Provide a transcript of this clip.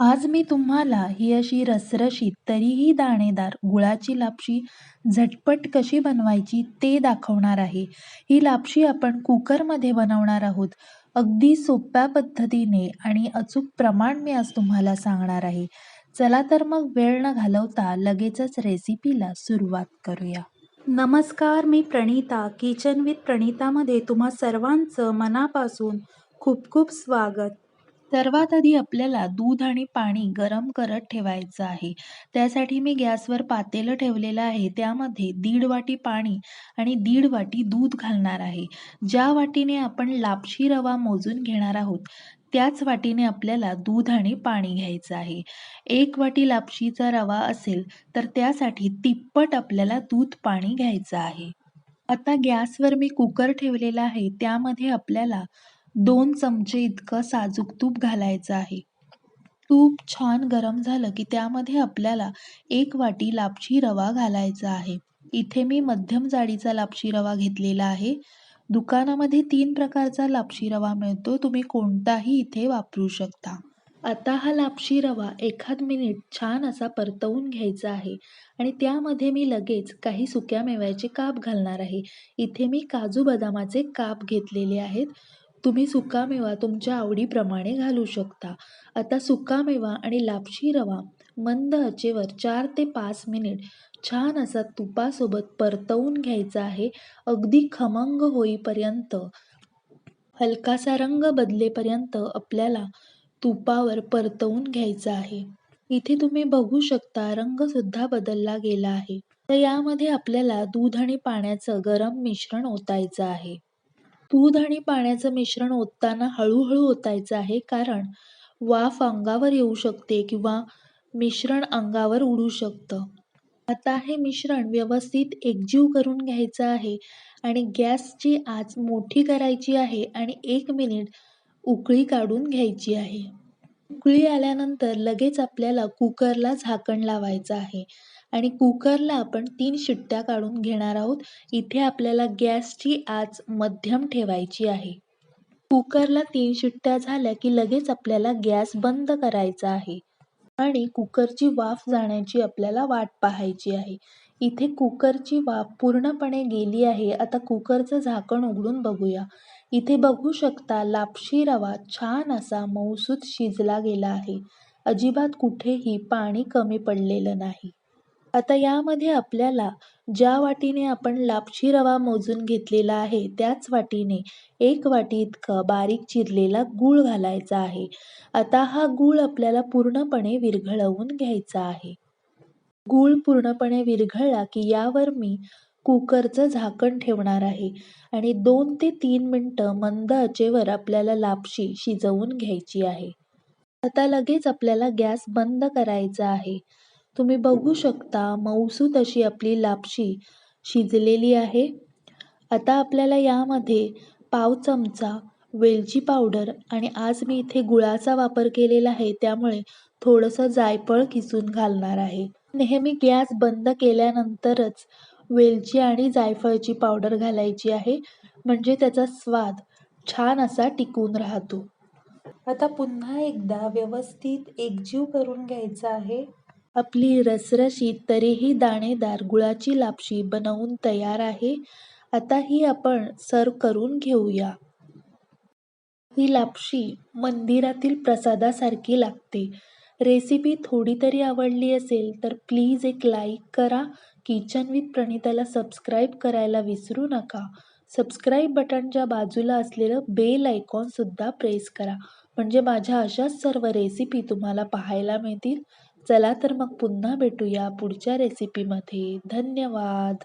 आज मी तुम्हाला ही अशी रसरशीत तरीही दाणेदार गुळाची लापशी झटपट कशी बनवायची ते दाखवणार आहे. ही लापशी आपण कुकरमध्ये बनवणार आहोत. अगदी सोप्या पद्धतीने आणि अचूक प्रमाण मी आज तुम्हाला सांगणार आहे. चला तर मग वेळ न घालवता लगेचच रेसिपीला सुरुवात करूया. नमस्कार मी प्रणिता किचन विथ प्रणितामध्ये तुम्हा सर्वांचं मनापासून खूप खूप स्वागत. सर्वात आधी आपल्याला दूध आणि पाणी गरम करत ठेवायचं आहे. त्यासाठी मी गॅसवर पातेलं ठेवलेलं आहे. त्यामध्ये दीड वाटी पाणी आणि दीड वाटी दूध घालणार आहे. ज्या वाटीने आपण लापशी रवा मोजून घेणार आहोत त्याच वाटीने आपल्याला दूध आणि पाणी घ्यायचं आहे. एक वाटी लापशीचा रवा असेल तर त्यासाठी तिप्पट आपल्याला दूध पाणी घ्यायचं आहे. आता गॅसवर मी कुकर ठेवलेला आहे. त्यामध्ये आपल्याला दोन चमचे इतकं साजूक तूप घालायचं आहे. तूप छान गरम झालं की त्यामध्ये आपल्याला एक वाटी लापशी रवा घालायचा आहे. इथे मी मध्यम जाडीचा लापशी रवा घेतलेला आहे. दुकानामध्ये तीन प्रकारचा लापशी रवा मिळतो. तुम्ही कोणताही इथे वापरू शकता. आता हा लापशी रवा एखाद मिनिट छान असा परतवून घ्यायचा आहे आणि त्यामध्ये मी लगेच काही सुक्या मेव्याचे काप घालणार आहे. इथे मी काजू बदामाचे काप घेतलेले आहेत. तुम्ही सुकामेवा तुमच्या आवडीप्रमाणे घालू शकता. आता सुकामेवा आणि लापशी रवा मंद आचेवर चार ते पाच मिनिट छान असा तुपासोबत परतवून घ्यायचा आहे. अगदी खमंग होईपर्यंत, हलकासा रंग बदलेपर्यंत आपल्याला तुपावर परतवून घ्यायचं आहे. इथे तुम्ही बघू शकता रंगसुद्धा बदलला गेला आहे. तर यामध्ये आपल्याला दूध आणि पाण्याचं गरम मिश्रण ओतायचं आहे. दूध आणि पाण्याचं मिश्रण ओतताना हळूहळू ओतायचं आहे कारण वाफ अंगावर येऊ शकते किंवा मिश्रण अंगावर उडू शकतं. आता हे मिश्रण व्यवस्थित एकजीव करून घ्यायचं आहे आणि गॅसची आच मोठी करायची आहे आणि एक मिनिट उकळी काढून घ्यायची आहे. उकळी आल्यानंतर लगेच आपल्याला कुकरला झाकण लावायचं आहे आणि कुकरला आपण तीन शिट्ट्या काढून घेणार आहोत. इथे आपल्याला गॅसची आच मध्यम ठेवायची आहे. कुकरला तीन शिट्ट्या झाल्या की लगेच आपल्याला गॅस बंद करायचा आहे आणि कुकरची वाफ जाण्याची आपल्याला वाट पाहायची आहे. इथे कुकरची वाफ पूर्णपणे गेली आहे. आता कुकरचं झाकण उघडून बघूया. इथे बघू शकता लापशी रवा छान असा मऊसूत शिजला गेला आहे. अजिबात कुठेही पाणी कमी पडलेलं नाही. आता यामध्ये आपल्याला ज्या वाटीने आपण लापशी रवा मोजून घेतलेला आहे त्याच वाटीने एक वाटी इतकं बारीक चिरलेला गूळ घालायचा आहे. आता हा गूळ आपल्याला पूर्णपणे विरघळवून घ्यायचा आहे. गूळ पूर्णपणे विरघळला की यावर मी कुकरचं झाकण ठेवणार आहे आणि दोन ते तीन मिनटं मंद आचेवर आपल्याला लापशी शिजवून घ्यायची आहे. आता लगेच आपल्याला गॅस बंद करायचा आहे. तुम्ही बघू शकता मऊसूत अशी आपली लापशी शिजलेली आहे. आता आपल्याला यामध्ये पाव चमचा वेलची पावडर आणि आज मी इथे गुळाचा वापर केलेला आहे त्यामुळे थोडंसं जायफळ किसून घालणार आहे. नेहमी गॅस बंद केल्यानंतरच वेलची आणि जायफळची पावडर घालायची आहे म्हणजे त्याचा स्वाद छान असा टिकून राहतो. आता पुन्हा एकदा व्यवस्थित एकजीव करून घ्यायचा आहे. आपली रसरशीत तरीही दाणेदार गुळाची लापशी बनवून तयार आहे. आता ही आपण सर्व करून घेऊया. ही लापशी मंदिरातील प्रसादासारखी लागते. रेसिपी थोडी तरी आवडली असेल तर प्लीज एक लाईक करा. किचन विथ प्रणिताला सबस्क्राईब करायला विसरू नका. सबस्क्राईब बटनच्या बाजूला असलेलं बेल आयकॉनसुद्धा प्रेस करा म्हणजे माझ्या अशाच सर्व रेसिपी तुम्हाला पाहायला मिळतील. चला तर मग पुन्हा भेटूया पुढच्या रेसिपीमध्ये. धन्यवाद.